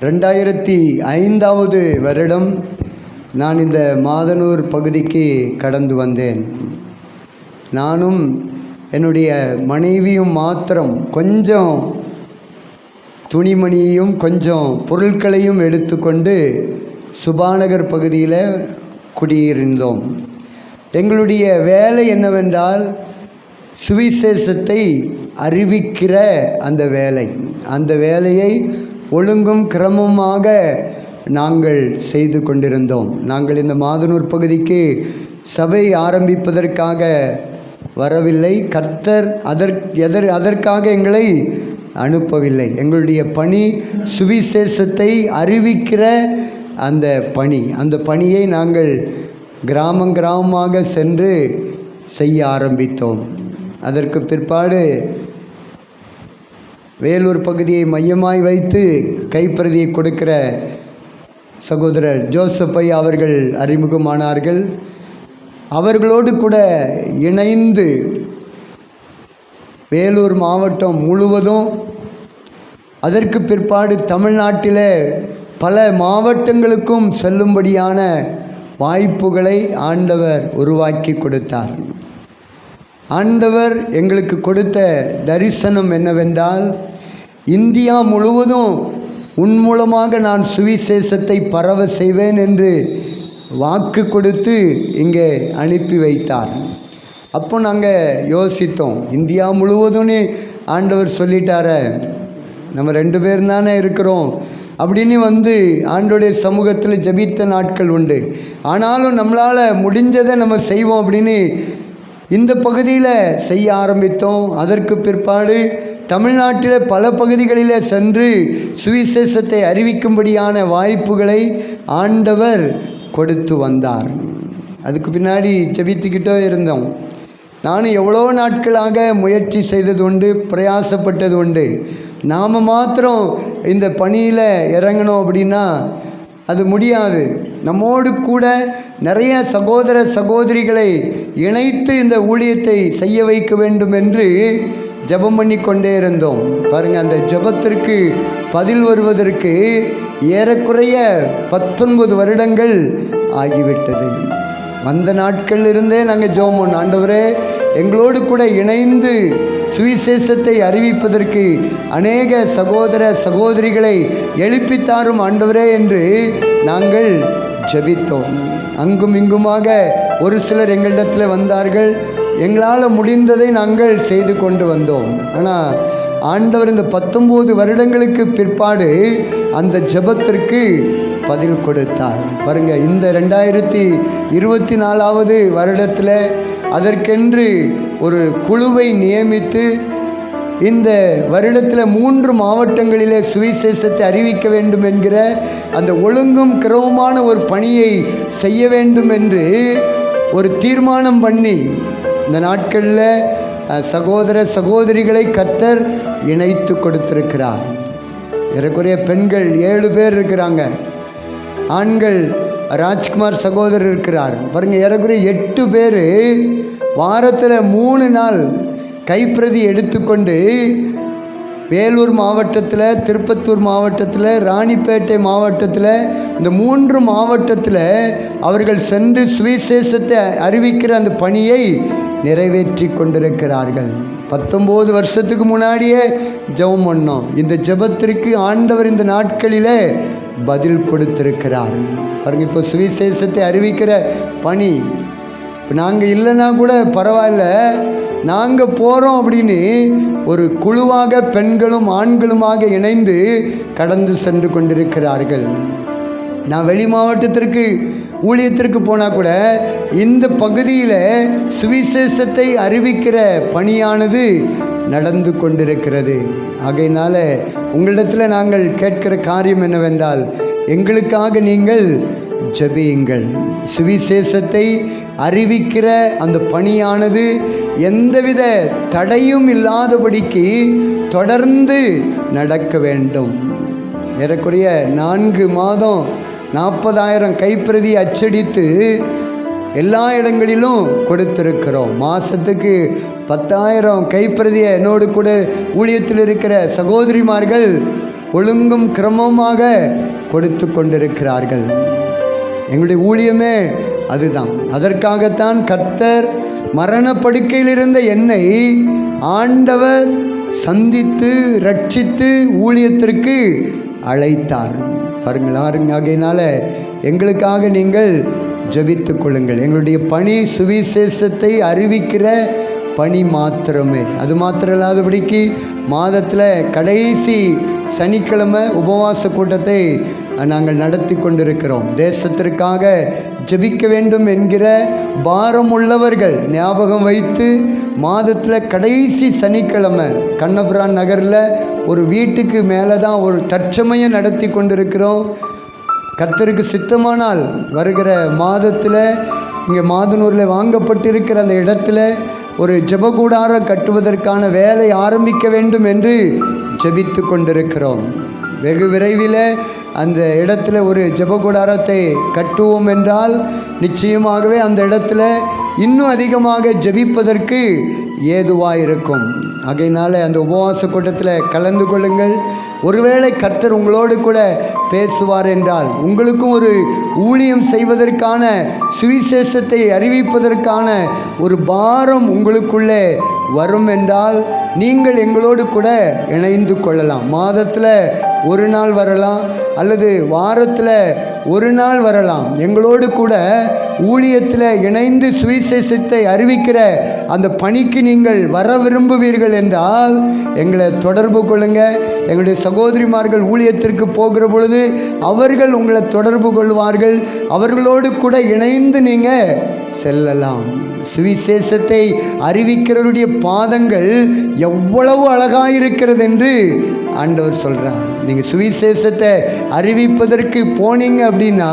ரெண்டாயிரத்தி ஐந்தாவது வருடம் நான் இந்த மாதனூர் பகுதிக்கு கடந்து வந்தேன். நானும் என்னுடைய மனைவியும் மாத்திரம் கொஞ்சம் துணிமணியையும் கொஞ்சம் பொருட்களையும் எடுத்துக்கொண்டு சுபாநகர் பகுதியில் குடியிருந்தோம். எங்களுடைய வேலை என்னவென்றால் சுவிசேஷத்தை அறிவிக்கிற அந்த வேலை. அந்த வேலையை ஒழுங்கும் கிரமமாக நாங்கள் செய்து கொண்டிருந்தோம். நாங்கள் இந்த மாதனூர் பகுதிக்கு சபை ஆரம்பிப்பதற்காக வரவில்லை. கர்த்தர் அதற் எதர் அதற்காக எங்களை அனுப்பவில்லை. எங்களுடைய பணி சுவிசேஷத்தை அறிவிக்கிற அந்த பணி அந்த பணியை நாங்கள் கிராமம் கிராமமாக சென்று செய்ய ஆரம்பித்தோம். அதற்கு பிற்பாடு வேலூர் பகுதியை மையமாய் வைத்து கைப்பிரதியை கொடுக்கிற சகோதரர் ஜோசப்பை அவர்கள் அறிமுகமானார்கள். அவர்களோடு கூட இணைந்து வேலூர் மாவட்டம் முழுவதும் அதற்கு பிற்பாடு தமிழ்நாட்டில் பல மாவட்டங்களுக்கும் செல்லும்படியான வாய்ப்புகளை ஆண்டவர் உருவாக்கி கொடுத்தார். ஆண்டவர் எங்களுக்கு கொடுத்த தரிசனம் என்னவென்றால் இந்தியா முழுவதும் உன் மூலமாக நான் சுவிசேஷத்தை பரவ செய்வேன் என்று வாக்கு கொடுத்து இங்கே அனுப்பி வைத்தார். அப்போ நாங்கள் யோசித்தோம் இந்தியா முழுவதும்னு ஆண்டவர் சொல்லிட்டார நம்ம ரெண்டு பேர் தானே இருக்கிறோம். அப்படின்னு வந்து ஆண்டோடைய சமூகத்தில் ஜபித்த நாட்கள் உண்டு. ஆனாலும் நம்மளால் முடிஞ்சதை நம்ம செய்வோம் அப்படின்னு இந்த பகுதியில் செய்ய ஆரம்பித்தோம். அதற்கு பிற்பாடு தமிழ்நாட்டில் பல பகுதிகளில் சென்று சுவிசேஷத்தை அறிவிக்கும்படியான வாய்ப்புகளை ஆண்டவர் கொடுத்து வந்தார். அதுக்கு பின்னாடி ஜபித்துக்கிட்டோ இருந்தோம். நானும் எவ்வளோ நாட்களாக முயற்சி செய்தது உண்டு பிரயாசப்பட்டது உண்டு. நாம் மாத்திரம் இந்த பணியில் இறங்கணும் அப்படின்னா அது முடியாது. நம்மோடு கூட நிறைய சகோதர சகோதரிகளை இணைத்து இந்த ஊழியத்தை செய்ய வைக்க வேண்டும் என்று ஜெபம் பண்ணி கொண்டே இருந்தோம். பாருங்கள் அந்த ஜெபத்திற்கு பதில் வருவதற்கு ஏறக்குறைய பத்தொன்பது வருடங்கள் ஆகிவிட்டது. வந்த நாட்கள் இருந்தே நாங்கள் ஜெபம் ஆண்டவரே எங்களோடு கூட இணைந்து சுவிசேஷத்தை அறிவிப்பதற்கு அநேக சகோதர சகோதரிகளை எழுப்பித்தாரும் ஆண்டவரே என்று நாங்கள் ஜெபித்தோம். அங்கும் இங்குமாக ஒரு சிலர் எங்களிடத்தில் வந்தார்கள். எங்களால் முடிந்ததை நாங்கள் செய்து கொண்டு வந்தோம். ஆனால் ஆண்டவர் இந்த பத்தொம்போது வருடங்களுக்கு பிற்பாடு அந்த ஜெபத்திற்கு பதில் கொடுத்தார். பாருங்க இந்த ரெண்டாயிரத்தி இருபத்தி நாலாவது வருடத்தில் அதற்கென்று ஒரு குழுவை நியமித்து இந்த வருடத்தில் மூன்று மாவட்டங்களிலே சுவிசேஷத்தை அறிவிக்க வேண்டும் என்கிற அந்த ஒழுங்கும் கிரவமான ஒரு பணியை செய்ய வேண்டும் என்று ஒரு தீர்மானம் பண்ணி இந்த நாட்களில் சகோதர சகோதரிகளை கத்தர் இணைத்து கொடுத்திருக்கிறார். ஏறக்குறைய பெண்கள் ஏழு பேர் இருக்கிறாங்க. ஆண்கள் ராஜ்குமார் சகோதரர் இருக்கிறார். பாருங்கள் ஏறக்குறைய எட்டு பேர் வாரத்தில் மூணு நாள் கைப்பிரதி எடுத்துக்கொண்டு வேலூர் மாவட்டத்தில் திருப்பத்தூர் மாவட்டத்தில் ராணிப்பேட்டை மாவட்டத்தில் இந்த மூன்று மாவட்டத்தில் அவர்கள் சென்று சுவிசேஷத்தை அறிவிக்கிற அந்த பணியை நிறைவேற்றி கொண்டிருக்கிறார்கள். பத்தொம்போது வருஷத்துக்கு முன்னாடியே ஜெபம் பண்ணோம். இந்த ஜெபத்திற்கு ஆண்டவர் இந்த நாட்களிலே பதில் கொடுத்திருக்கிறார். பாருங்க இப்போ சுவிசேஷத்தை அறிவிக்கிற பணி. இப்போ நாங்கள் இல்லைன்னா கூட பரவாயில்ல. நாங்கள் போகிறோம் அப்படின்னு ஒரு குழுவாக பெண்களும் ஆண்களுமாக இணைந்து கடந்து சென்று கொண்டிருக்கிறார்கள். நான் வெளி மாவட்டத்திற்கு ஊழியத்திற்கு போனால் கூட இந்த பகுதியில் சுவிசேஷத்தை அறிவிக்கிற பணியானது நடந்து கொண்டிருக்கிறது. ஆகையினால் உங்களிடத்தில் நாங்கள் கேட்கிற காரியம் என்னவென்றால் எங்களுக்காக நீங்கள் ஜெபியுங்கள். சுவிசேஷத்தை அறிவிக்கிற அந்த பணியானது எந்தவித தடையும் இல்லாதபடிக்கு தொடர்ந்து நடக்க வேண்டும். ஏறக்குறைய நான்கு மாதம் நாற்பதாயிரம் கைப்பிரதி அச்சடித்து எல்லா இடங்களிலும் கொடுத்திருக்கிறோம். மாதத்துக்கு பத்தாயிரம் கைப்பிரதியை என்னோடு கூட ஊழியத்தில் இருக்கிற சகோதரிமார்கள் ஒழுங்கும் கிரமமாக கொடுத்து கொண்டிருக்கிறார்கள். எங்களுடைய ஊழியமே அதுதான். அதற்காகத்தான் கர்த்தர் மரண படுக்கையில் இருந்த என்னை ஆண்டவர் சந்தித்து ரட்சித்து ஊழியத்திற்கு அழைத்தார். பாருங்கள் ஆகையினால எங்களுக்காக நீங்கள் ஜெபித்து கொள்ளுங்கள். எங்களுடைய பணி சுவிசேஷத்தை அறிவிக்கிற பணி மாத்திரமே. அது மாத்திரம் இல்லாதபடிக்கு மாதத்தில் கடைசி சனிக்கிழமை உபவாச கூட்டத்தை நாங்கள் நடத்தி கொண்டிருக்கிறோம். தேசத்திற்காக ஜெபிக்க வேண்டும் என்கிற பாரம் உள்ளவர்கள் ஞாபகம் வைத்து மாதத்தில் கடைசி சனிக்கிழமை கண்ணபுரான் நகரில் ஒரு வீட்டுக்கு மேலே தான் ஒரு தற்சமயம் நடத்தி கொண்டிருக்கிறோம். கர்த்தருக்கு சித்தமானால் வருகிற மாதத்தில் இங்கே மாதனூரில் வாங்கப்பட்டிருக்கிற அந்த இடத்துல ஒரு ஜபகூடாரம் கட்டுவதற்கான வேலை ஆரம்பிக்க வேண்டும் என்று ஜெபித்து கொண்டிருக்கிறோம் வெகு விரைவில் அந்த இடத்துல ஒரு ஜெபக்கூடாரத்தை கட்டுவோம் என்றால் நிச்சயமாகவே அந்த இடத்துல இன்னும் அதிகமாக ஜெபிப்பதற்கு ஏதுவாக இருக்கும் அதையினால் அந்த உபவாச கூட்டத்தில் கலந்து கொள்ளுங்கள். ஒருவேளை கர்த்தர் உங்களோடு கூட பேசுவார் என்றால் உங்களுக்கும் ஒரு ஊழியம் செய்வதற்கான சுவிசேஷத்தை அறிவிப்பதற்கான ஒரு பாரம் உங்களுக்குள்ளே வரும் என்றால் நீங்கள் எங்களோடு கூட இணைந்து கொள்ளலாம். மாதத்தில் ஒரு நாள் வரலாம் அல்லது வாரத்தில் ஒரு நாள் வரலாம். எங்களோடு கூட ஊழியத்தில் இணைந்து சுவிசேஷத்தை அறிவிக்கிற அந்த பணிக்கு நீங்கள் வர விரும்புவீர்கள் என்றால் எங்களை தொடர்பு கொள்ளுங்க. எங்களுடைய சகோதரிமார்கள் ஊழியத்திற்கு போகிற பொழுது அவர்கள் உங்களை தொடர்பு கொள்வார்கள். அவர்களோடு கூட இணைந்து நீங்கள் செல்லலாம். சுவிசேஷத்தை அறிவிக்கிறவருடைய பாதங்கள் எவ்வளவு அழகாக இருக்கிறது என்று ஆண்டவர் சொல்கிறார் நீங்கள் சுவிசேஷத்தை அறிவிப்பதற்கு போனீங்க அப்படின்னா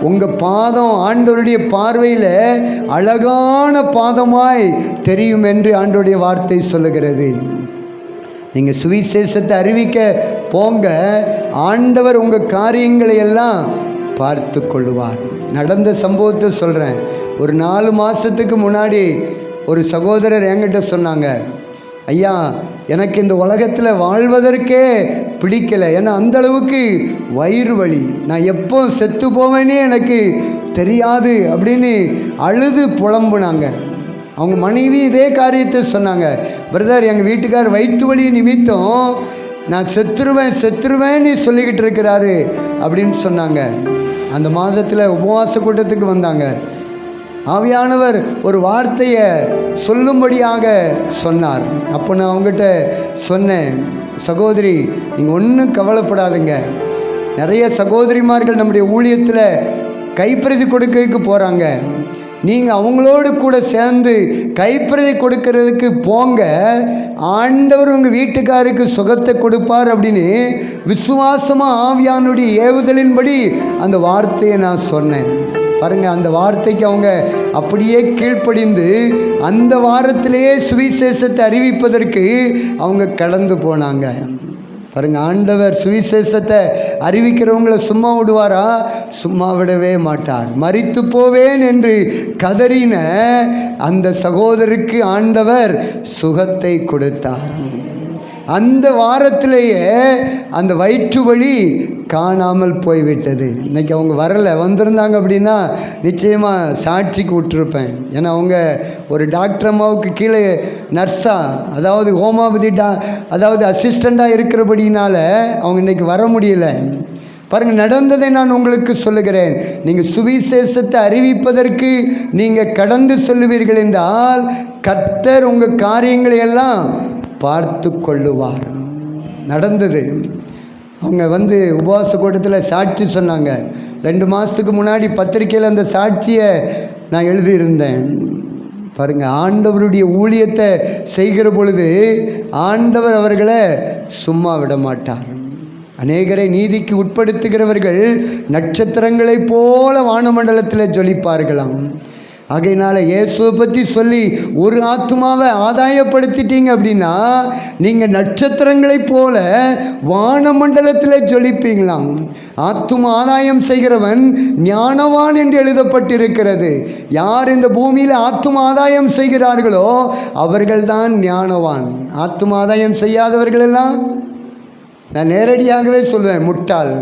உங்கள் பாதம் ஆண்டோருடைய பார்வையில் அழகான பாதமாய் தெரியும் என்று ஆண்டோடைய வார்த்தை சொல்லுகிறது. நீங்கள் சுவிசேஷத்தை அறிவிக்க போங்க ஆண்டவர் உங்கள் காரியங்களை எல்லாம் பார்த்து கொள்வார் நடந்த சம்பவத்தை சொல்கிறேன் ஒரு நாலு மாதத்துக்கு முன்னாடி ஒரு சகோதரர் என்கிட்ட சொன்னாங்க ஐயா எனக்கு இந்த உலகத்தில் வாழ்வதற்கே பிடிக்கலை. ஏன்னா அந்த அளவுக்கு வயிறு வலி. நான் எப்போ செத்து போவேனே எனக்கு தெரியாது அப்படின்னு அழுது புலம்புனாங்க. அவங்க மனைவி இதே காரியத்தை சொன்னாங்க. பிரதர் எங்கள் வீட்டுக்கார் வயிற்று வலி நிமித்தம் நான் செத்துருவேன் செத்துருவேன்னு சொல்லிக்கிட்டு இருக்கிறாரு அப்படின்னு சொன்னாங்க. அந்த மாதத்தில் உபவாச கூட்டத்துக்கு வந்தாங்க. ஆவியானவர் ஒரு வார்த்தையை சொல்லும்படியாக சொன்னார். அப்போ நான் அவங்ககிட்ட சொன்னேன் சகோதரி நீங்கள் ஒன்றும் கவலைப்படாதுங்க. நிறைய சகோதரிமார்கள் நம்முடைய ஊழியத்தில் கைப்பிரதி கொடுக்கறதுக்கு போகிறாங்க நீங்கள் அவங்களோடு கூட சேர்ந்து கைப்பிரதி கொடுக்கறதுக்கு போங்க. ஆண்டவர் உங்கள் வீட்டுக்காருக்கு சுகத்தை கொடுப்பார் அப்படின்னு விசுவாசமாக ஆவியானுடைய ஏவுதலின்படி அந்த வார்த்தையை நான் சொன்னேன். பாருங்கள் அந்த வார்த்தைக்கு அவங்க அப்படியே கீழ்ப்படிந்து அந்த வாரத்திலேயே சுவிசேஷத்தை அறிவிப்பதற்கு அவங்க கடந்து போனாங்க. பாருங்கள் ஆண்டவர் சுவிசேஷத்தை அறிவிக்கிறவங்கள சும்மா விடுவாரா? சும்மா விடவே மாட்டார். மறித்து போவேன் என்று கதறின அந்த சகோதரருக்கு ஆண்டவர் சுகத்தை கொடுத்தார். அந்த வாரத்திலேயே அந்த வயிற்று வழி காணாமல் போய்விட்டது. இன்றைக்கி அவங்க வரலை. வந்திருந்தாங்க அப்படின்னா நிச்சயமாக சாட்சிக்கு விட்டுருப்பேன் ஏன்னா அவங்க ஒரு டாக்டர் அம்மாவுக்கு கீழே நர்ஸாக அதாவது ஹோமாபதி டா அதாவது அசிஸ்டண்ட்டாக இருக்கிறபடினால அவங்க இன்னைக்கு வர முடியல. பாருங்கள் நடந்ததை நான் உங்களுக்கு சொல்லுகிறேன். நீங்கள் சுவிசேஷத்தை அறிவிப்பதற்கு நீங்கள் கடந்து செல்லுவீர்கள் என்றால் கத்தர் உங்கள் காரியங்களை எல்லாம் பார்த்து கொள்ளுவார். நடந்தது. அவங்க வந்து உபவாச கூட்டத்தில் சாட்சி சொன்னாங்க. ரெண்டு மாதத்துக்கு முன்னாடி பத்திரிக்கையில் அந்த சாட்சியை நான் எழுதியிருந்தேன். பாருங்கள் ஆண்டவருடைய ஊழியத்தை செய்கிற பொழுது ஆண்டவர் அவர்களை சும்மா விட மாட்டார். அநேகரை நீதிக்கு உட்படுத்துகிறவர்கள் நட்சத்திரங்களைப் போல வானமண்டலத்தில் ஜொலிப்பார்களாம். ஆகையினால இயேசுவை பற்றி சொல்லி ஒரு ஆத்மாவை ஆதாயப்படுத்திட்டீங்க அப்படின்னா நீங்கள் நட்சத்திரங்களைப் போல வானமண்டலத்தில் ஜொலிப்பீங்களாம். ஆத்தும ஆதாயம் செய்கிறவன் ஞானவான் என்று எழுதப்பட்டிருக்கிறது. யார் இந்த பூமியில் ஆத்தும ஆதாயம் செய்கிறார்களோ அவர்கள்தான் ஞானவான். ஆத்தும ஆதாயம் செய்யாதவர்கள் எல்லாம்? நான் நேரடியாகவே சொல்லுவேன் முட்டாள்.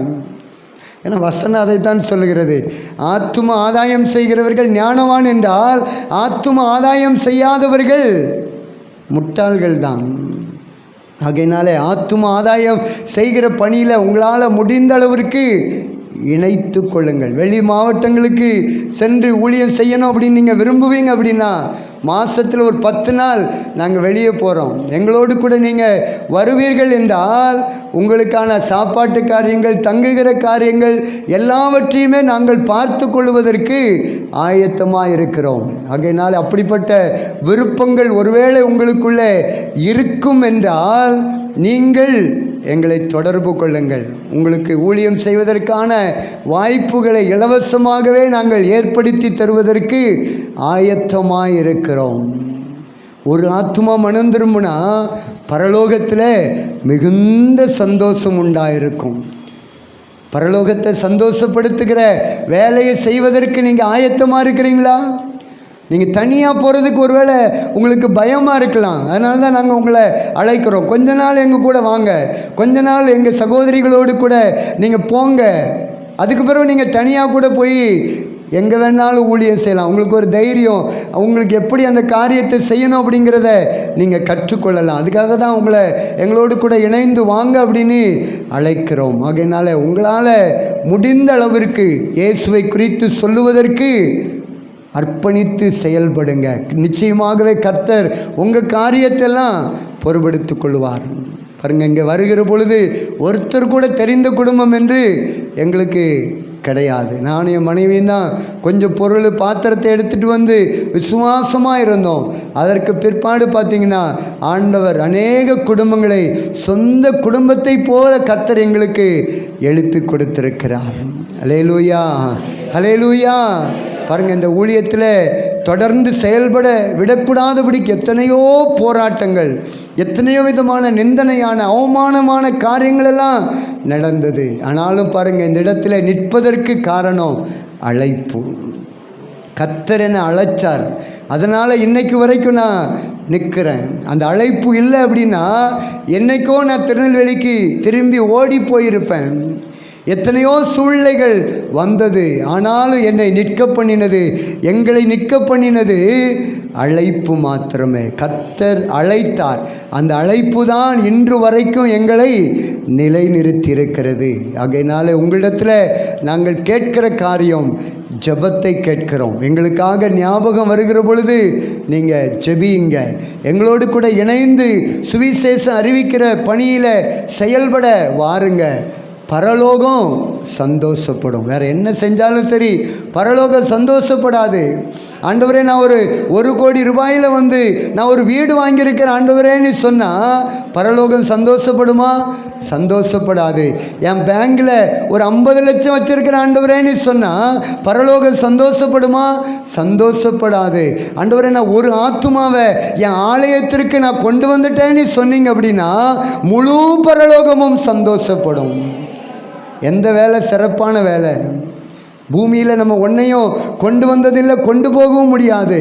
ஏன்னா வசனம் அதைத்தான் சொல்லுகிறது. ஆத்தும ஆதாயம் செய்கிறவர்கள் ஞானவான் என்றால் ஆத்தும ஆதாயம் செய்யாதவர்கள் முட்டாள்கள் தான் ஆகையினாலே ஆத்தும ஆதாயம் செய்கிற பணியில் உங்களால் முடிந்த அளவிற்கு இணைத்து கொள்ளுங்கள். வெளி மாவட்டங்களுக்கு சென்று ஊழியம் செய்யணும் அப்படின்னு நீங்கள் விரும்புவீங்க அப்படின்னா மாதத்தில் ஒரு பத்து நாள் நாங்கள் வெளியே போகிறோம் எங்களோடு கூட நீங்கள் வருவீர்கள் என்றால் உங்களுக்கான சாப்பாட்டு காரியங்கள் தங்குகிற காரியங்கள் எல்லாவற்றையுமே நாங்கள் பார்த்து கொள்வதற்கு ஆயத்தமாக இருக்கிறோம். ஆகையினால் அப்படிப்பட்ட விருப்பங்கள் ஒருவேளை உங்களுக்குள்ளே இருக்கும் என்றால் நீங்கள் எங்களை தொடர்பு கொள்ளுங்கள். உங்களுக்கு ஊழியம் செய்வதற்கான வாய்ப்புகளை இலவசமாகவே நாங்கள் ஏற்படுத்தி தருவதற்கு ஆயத்தமாக இருக்கிறோம் ஒரு ஆத்மா மனம் திரும்பினா பரலோகத்தில் மிகுந்த சந்தோஷம் உண்டாயிருக்கும். பரலோகத்தை சந்தோஷப்படுத்துகிற வேலையை செய்வதற்கு நீங்கள் ஆயத்தமாக இருக்கிறீங்களா? நீங்கள் தனியாக போகிறதுக்கு ஒருவேளை உங்களுக்கு பயமாக இருக்கலாம். அதனால தான் நாங்கள் உங்களை அழைக்கிறோம். கொஞ்ச நாள் எங்கள் கூட வாங்க. கொஞ்ச நாள் எங்கள் சகோதரிகளோடு கூட நீங்கள் போங்க. அதுக்கு பிறகு நீங்கள் தனியாக கூட போய் எங்கே வேணாலும் ஊழியம் செய்யலாம். உங்களுக்கு ஒரு தைரியம். உங்களுக்கு எப்படி அந்த காரியத்தை செய்யணும் அப்படிங்கிறத நீங்கள் கற்றுக்கொள்ளலாம். அதுக்காக தான் உங்களை எங்களோடு கூட இணைந்து வாங்க அப்படின்னு அழைக்கிறோம். ஆகையினால உங்களால் முடிந்த அளவிற்கு இயேசுவை குறித்து சொல்லுவதற்கு அர்ப்பணித்து செயல்படுங்க. நிச்சயமாகவே கர்த்தர் உங்கள் காரியத்தெல்லாம் பொறுப்படுத்திக் கொள்வார். பாருங்கள் இங்கே வருகிற பொழுது ஒருத்தர் கூட தெரிந்த குடும்பம் என்று எங்களுக்கு கிடையாது. நான் என் மனைவியும் தான் கொஞ்சம் பொருள் பாத்திரத்தை எடுத்துகிட்டு வந்து விசுவாசமாக இருந்தோம். அதற்கு பிற்பாடு பார்த்தீங்கன்னா ஆண்டவர் அநேக குடும்பங்களை சொந்த குடும்பத்தை போல கர்த்தர் எங்களுக்கு எழுப்பி கொடுத்திருக்கிறார். அலேலூயா அலேலூயா பாருங்கள் இந்த ஊழியத்தில் தொடர்ந்து செயல்பட விடக்கூடாதபடிக்கு எத்தனையோ போராட்டங்கள் எத்தனையோ விதமான நிந்தனையான அவமானமான காரியங்களெல்லாம் நடந்தது. ஆனாலும் பாருங்கள் இந்த இடத்துல நிற்பதற்கு காரணம் அழைப்பு. கத்தர் என அழைச்சார். அதனால் இன்னைக்கு வரைக்கும் நான் நிற்கிறேன். அந்த அழைப்பு இல்லை அப்படின்னா என்னைக்கோ நான் திருநெல்வேலிக்கு திரும்பி ஓடி போயிருப்பேன். எத்தனையோ சூழ்நிலைகள் வந்தது. ஆனாலும் என்னை நிற்க பண்ணினது எங்களை நிற்க பண்ணினது அழைப்பு மாத்திரமே. கத்தர் அழைத்தார். அந்த அழைப்பு தான் இன்று வரைக்கும் எங்களை நிலைநிறுத்தியிருக்கிறது. ஆகையினால உங்களிடத்தில் நாங்கள் கேட்கிற காரியம் ஜெபத்தை கேட்கிறோம். எங்களுக்காக ஞாபகம் வருகிற பொழுது நீங்கள் ஜெபியுங்க. எங்களோடு கூட இணைந்து சுவிசேஷம் அறிவிக்கிற பணியில் செயல்பட வாருங்க. பரலோகம் சந்தோஷப்படும். வேறு என்ன செஞ்சாலும் சரி பரலோகம் சந்தோஷப்படாது. ஆண்டவரே நான் ஒரு ஒரு கோடி ரூபாயில் வந்து நான் ஒரு வீடு வாங்கியிருக்கிறேன் ஆண்டவரேன்னு சொன்னால் பரலோகம் சந்தோஷப்படுமா? சந்தோஷப்படாது. என் பேங்கில் ஒரு ஐம்பது லட்சம் வச்சுருக்கிற ஆண்டவரேன்னு சொன்னால் பரலோகம் சந்தோஷப்படுமா? சந்தோஷப்படாது. ஆண்டவரே நான் ஒரு ஆத்துமாவை என் ஆலயத்திற்கு நான் கொண்டு வந்துட்டேன்னு சொன்னீங்க அப்படின்னா முழு பரலோகமும் சந்தோஷப்படும். எந்த வேலை? சிறப்பான வேலை. பூமியில் நம்ம ஒன்றையும் கொண்டு வந்ததில்லை கொண்டு போகவும் முடியாது.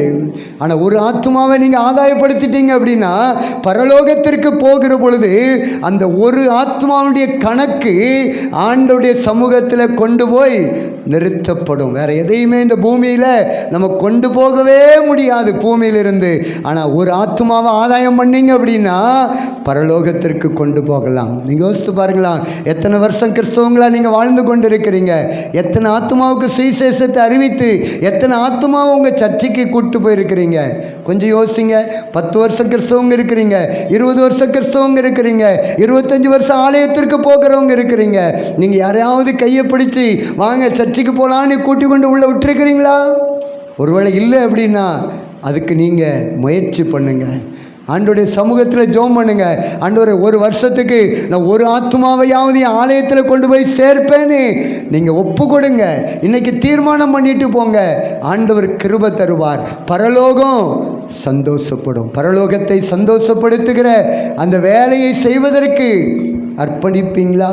ஆனால் ஒரு ஆத்மாவை நீங்கள் ஆதாயப்படுத்திட்டீங்க அப்படின்னா பரலோகத்திற்கு போகிற பொழுது அந்த ஒரு ஆத்மாவுடைய கணக்கு ஆண்டோடைய சமூகத்தில் கொண்டு போய் நிறுத்தப்படும். வேறு எதையுமே இந்த பூமியில் நம்ம கொண்டு போகவே முடியாது பூமியிலிருந்து. ஆனால் ஒரு ஆத்மாவை ஆதாயம் பண்ணீங்க அப்படின்னா பரலோகத்திற்கு கொண்டு போகலாம். நீங்கள் யோசித்து பாருங்களா எத்தனை வருஷம் கிறிஸ்தவங்களாக நீங்கள் வாழ்ந்து கொண்டு இருக்கிறீங்க எத்தனை ஆத்மாவுக்கு சுவிசேஷத்தை அறிவித்து எத்தனை ஆத்மாவை உங்கள் சர்ச்சைக்கு கூப்பிட்டு போயிருக்கிறீங்க? கொஞ்சம் யோசிங்க. பத்து வருஷம் கிறிஸ்தவங்க இருக்கிறீங்க. இருபது வருஷம் கிறிஸ்தவங்க இருக்கிறீங்க. இருபத்தஞ்சி வருஷம் ஆலயத்திற்கு போகிறவங்க இருக்கிறீங்க. நீங்கள் யாரையாவது கையை பிடிச்சி வாங்க சர்ச்சைக்கு போகலான்னு கூட்டி கொண்டு உள்ளே விட்டுருக்கிறீங்களா? ஒருவேளை இல்லை அப்படின்னா அதுக்கு நீங்கள் முயற்சி பண்ணுங்கள் ஆண்டோடைய சமூகத்தில் ஜோம் பண்ணுங்க. ஆண்டவரே ஒரு வருஷத்துக்கு நான் ஒரு ஆத்மாவையாவது ஆலயத்தில் கொண்டு போய் சேர்ப்பேன்னு நீங்கள் ஒப்பு கொடுங்க. இன்னைக்கு தீர்மானம் பண்ணிட்டு போங்க. ஆண்டவர் கிருப தருவார். பரலோகம் சந்தோஷப்படும். பரலோகத்தை சந்தோஷப்படுத்துகிற அந்த வேலையை செய்வதற்கு அர்ப்பணிப்பீங்களா?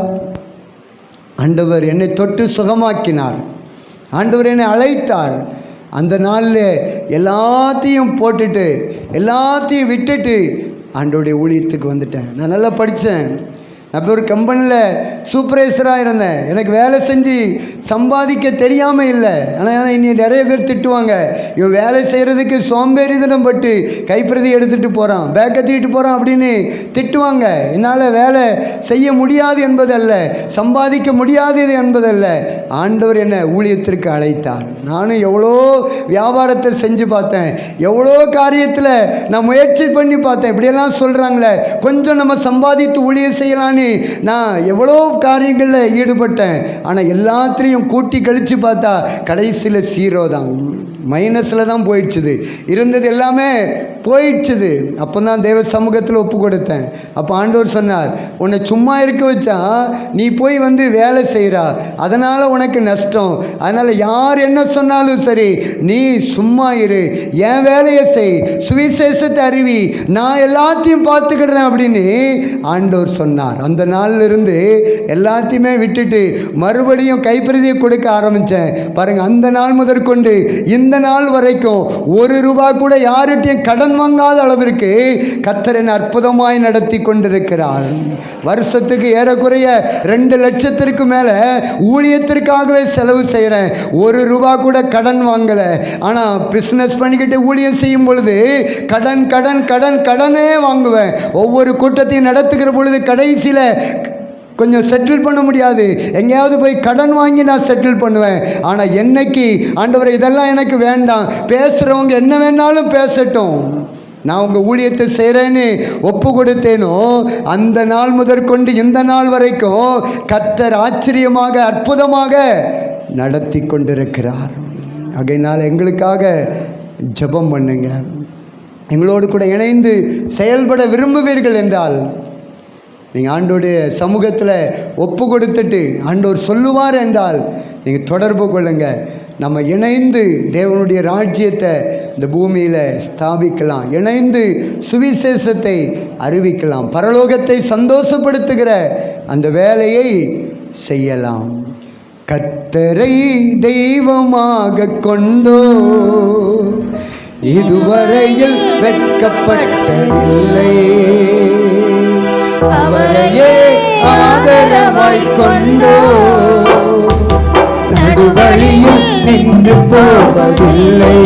ஆண்டவர் என்னை தொட்டு சுகமாக்கினார். ஆண்டவர் என்னை அழைத்தார். அந்த நாளில் எல்லாத்தையும் போட்டுட்டு எல்லாத்தையும் விட்டுட்டு ஆண்டோடைய ஊழியத்துக்கு வந்துட்டேன். நான் நல்லா படித்தேன் நான் இப்போ ஒரு கம்பெனியில் சூப்பர்வைசராக இருந்தேன். எனக்கு வேலை செஞ்சு சம்பாதிக்க தெரியாமல் இல்லை. ஆனால் ஆனால் இனி நிறைய பேர் திட்டுவாங்க. இவன் வேலை செய்கிறதுக்கு சோம்பேறிதனம் பட்டு கைப்பிரதி எடுத்துகிட்டு போகிறான் பேக்கை தூக்கிட்டு போகிறான் அப்படின்னு திட்டுவாங்க. என்னால் வேலை செய்ய முடியாது என்பதல்ல. சம்பாதிக்க முடியாதது என்பதல்ல. ஆண்டவர் என்னை ஊழியத்திற்கு அழைத்தார். நானும் எவ்வளோ வியாபாரத்தை செஞ்சு பார்த்தேன். எவ்வளோ காரியத்தில் நான் முயற்சி பண்ணி பார்த்தேன். இப்படியெல்லாம் சொல்கிறாங்களே கொஞ்சம் நம்ம சம்பாதித்து ஊழியம் செய்யலான்னு நான் எவ்வளோ காரியங்களில் ஈடுபட்டேன். ஆனால் எல்லாத்திலையும் கூட்டி கழித்து பார்த்தா கடைசியில் சீரோ தான் மைனஸில் தான் போயிடுச்சுது. இருந்தது எல்லாமே போயிடுச்சுது. அப்போ தான் தேவ சமூகத்தில் ஒப்பு கொடுத்தேன் அப்போ ஆண்டவர் சொன்னார் உன்னை சும்மா இருக்க வச்சா நீ போய் வந்து வேலை செய்கிறா அதனால் உனக்கு நஷ்டம். அதனால் யார் என்ன சொன்னாலும் சரி நீ சும்மா இரு. என் வேலையை செய். சுவிசேஷத்தை அறிவி. நான் எல்லாத்தையும் பார்த்துக்கிடுறேன் அப்படின்னு ஆண்டவர் சொன்னார். அந்த நாளிலிருந்து எல்லாத்தையுமே விட்டுட்டு மறுபடியும் கைப்பிரதியை கொடுக்க ஆரம்பித்தேன் பாருங்கள் அந்த நாள் முதற்கொண்டு இந்த இந்த நாள் வரைக்கும் ஒரு ரூபா கூட யார்கிட்டையும் கடன் வாங்காத அளவிற்கு கத்தரன் அற்புதமாய் நடத்தி கொண்டிருக்கிறார். வருஷத்துக்கு ஏறக்குறைய ரெண்டு லட்சத்திற்கு மேலே ஊழியத்திற்காகவே செலவு செய்கிறேன் ஒரு ரூபா கூட கடன் வாங்கலை. ஆனால் பிஸ்னஸ் பண்ணிக்கிட்டு ஊழியம் செய்யும் பொழுது கடன் கடன் கடன் கடனே வாங்குவேன். ஒவ்வொரு கூட்டத்தையும் நடத்துகிற பொழுது கடைசியில் கொஞ்சம் செட்டில் பண்ண முடியாது. எங்கேயாவது போய் கடன் வாங்கி நான் செட்டில் பண்ணுவேன். ஆனால் என்னைக்கு? ஆண்டவர் இதெல்லாம் எனக்கு வேண்டாம். பேசுகிறவங்க என்ன வேணாலும் பேசட்டும். நான் உங்கள் ஊழியத்தை செய்கிறேன்னு ஒப்பு கொடுத்தேனோ அந்த நாள் முதற்கொண்டு இந்த நாள் வரைக்கும் கத்தர் ஆச்சரியமாக அற்புதமாக நடத்தி கொண்டிருக்கிறார். ஆகையினால் எங்களுக்காக ஜெபம் பண்ணுங்க. எங்களோடு கூட இணைந்து செயல்பட விரும்புவீர்கள் என்றால் நீங்கள் ஆண்டோடைய சமூகத்தில் ஒப்பு கொடுத்துட்டு ஆண்டோர் சொல்லுவார் என்றால் நீங்கள் தொடர்பு கொள்ளுங்க. நம்ம இணைந்து தேவனுடைய ராஜ்யத்தை இந்த பூமியில் ஸ்தாபிக்கலாம். இணைந்து சுவிசேஷத்தை அறிவிக்கலாம். பரலோகத்தை சந்தோஷப்படுத்துகிற அந்த வேலையை செய்யலாம். கத்தரை தெய்வமாக கொண்டோ இதுவரையில் வெட்கப்பட்டதில்லை அவரையே ஆதரவாய் கொண்டோ நடுவழியில் நின்று போவதில்லை.